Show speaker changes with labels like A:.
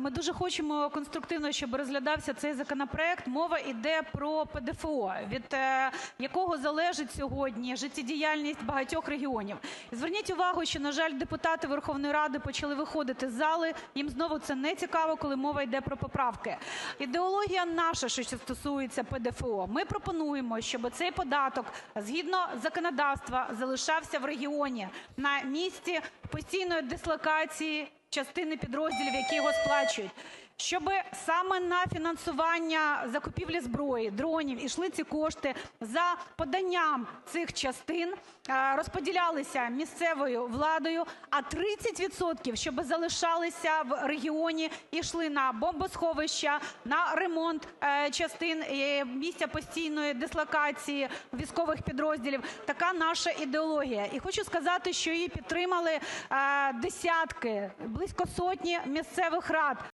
A: Ми дуже хочемо конструктивно, щоб розглядався цей законопроект. Мова йде про ПДФО, від якого залежить сьогодні життєдіяльність багатьох регіонів. Зверніть увагу, що, на жаль, депутати Верховної Ради почали виходити з зали, їм знову це нецікаво, коли мова йде про поправки. Ідеологія наша, що стосується ПДФО. Ми пропонуємо, щоб цей податок згідно законодавства залишався в регіоні на місці постійної дислокації частини підрозділів, які його сплачують. Щоб саме на фінансування закупівлі зброї, дронів йшли ці кошти за поданням цих частин, розподілялися місцевою владою, а 30 відсотків щоб залишалися в регіоні і йшли на бомбосховища, на ремонт частин місця постійної дислокації військових підрозділів. Така наша ідеологія. І хочу сказати, що її підтримали десятки, близько сотні місцевих рад